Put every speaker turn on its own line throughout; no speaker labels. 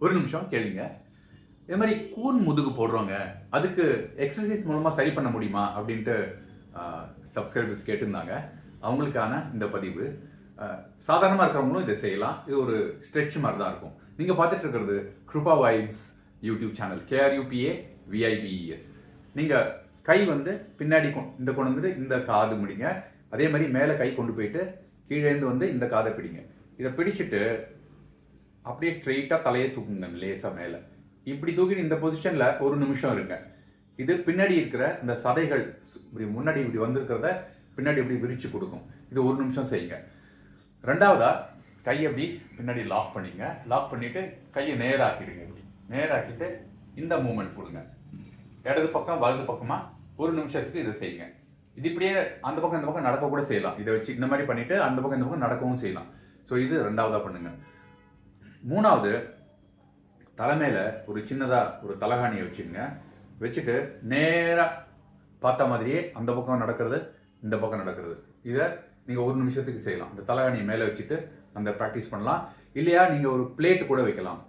ஒரு நிமிஷம் கேளுங்க. இது மாதிரி கூன் முதுகு போடுறவங்க அதுக்கு எக்ஸசைஸ் மூலமாக சரி பண்ண முடியுமா அப்படின்ட்டு சப்ஸ்கிரைபர்ஸ் கேட்டிருந்தாங்க. அவங்களுக்கான இந்த பதிவு. சாதாரணமாக இருக்கிறவங்களும் இதை செய்யலாம். இது ஒரு ஸ்ட்ரெச் மாதிரி தான் இருக்கும். நீங்கள் பார்த்துட்டு இருக்கிறது Krupa vibes YouTube channel KRUPA VIBES நீங்கள் கை வந்து பின்னாடி கொ- இந்த கொண்டு வந்துட்டு இந்த காது முடிங்க அதே மாதிரி மேலே கை கொண்டு போயிட்டு கீழேருந்து வந்து இந்த காதை பிடிங்க. இதை பிடிச்சிட்டு அப்படியே ஸ்ட்ரெயிட்டாக தலையை தூக்குங்க லேசாக மேலே. இப்படி தூக்கிட்டு இந்த பொசிஷனில் ஒரு நிமிஷம் இருங்க. இது பின்னாடி இருக்கிற இந்த சதைகள் இப்படி முன்னாடி இப்படி வந்திருக்கிறத பின்னாடி இப்படி விரித்து கொடுக்கும். இது ஒரு நிமிஷம் செய்யுங்க. ரெண்டாவதாக கையை அப்படி பின்னாடி லாக் பண்ணிங்க. லாக் பண்ணிவிட்டு கையை நேராக்கிடுங்க இப்படி. நேராக்கிட்டு இந்த மூமெண்ட் கொடுங்க. இடது பக்கம் வலது பக்கமாக ஒரு நிமிஷத்துக்கு இதை செய்யுங்க. இது இப்படியே அந்த பக்கம் இந்த பக்கம் நடக்க கூட செய்யலாம். இதை வச்சு இந்த மாதிரி பண்ணிவிட்டு அந்த பக்கம் இந்த பக்கம் நடக்கவும் செய்யலாம். ஸோ இது ரெண்டாவதாக பண்ணுங்கள் மூணாவது தலைமையில் ஒரு சின்னதாக ஒரு தலகாணியை வச்சுக்கோங்க. வச்சுட்டு நேராக பார்த்த மாதிரியே அந்த பக்கம் நடக்கிறது இந்த பக்கம் நடக்கிறது. இதை நீங்கள் ஒரு நிமிஷத்துக்கு செய்யலாம். இந்த தலகாணியை மேலே வச்சுட்டு அந்த ப்ராக்டிஸ் பண்ணலாம். இல்லையா நீங்கள் ஒரு பிளேட் கூட வைக்கலாம்.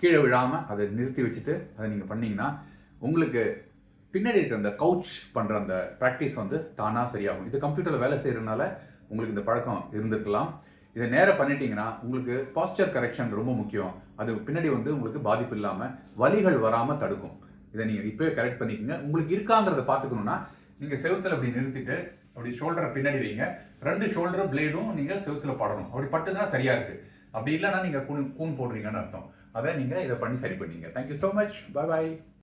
கீழே விழாமல் அதை நிறுத்தி வச்சுட்டு அதை நீங்கள் பண்ணிங்கன்னா உங்களுக்கு பின்னாடி இருக்கிற அந்த கவுச் பண்ணுற அந்த ப்ராக்டிஸ் வந்து தானாக சரியாகும். இது கம்ப்யூட்டரில் வேலை செய்கிறதுனால உங்களுக்கு இந்த பழக்கம் இருந்திருக்கலாம். இதை நேராக பண்ணிட்டீங்கன்னா உங்களுக்கு பாஸ்டர் கரெக்ஷன் ரொம்ப முக்கியம். அது பின்னாடி வந்து உங்களுக்கு பாதிப்பு இல்லாமல் வலிகள் வராமல் தடுக்கும். இதை நீங்கள் இப்போவே கரெக்ட் பண்ணிக்கோங்க. உங்களுக்கு இருக்காங்கிறத பார்த்துக்கணுன்னா நீங்கள் செவத்தில் அப்படி நிறுத்திட்டு அப்படி ஷோல்டரை பின்னாடி வைங்க. ரெண்டு ஷோல்டர் பிளேடும் நீங்கள் செவுத்துல படணும். அப்படி பட்டுதுன்னா சரியாக இருக்குது அப்படி இல்லைன்னா நீங்கள் கூன் கூன் போடுறீங்கன்னு அர்த்தம். அதை நீங்கள் இதை பண்ணி சரி பண்ணீங்க. Thank you so much bye bye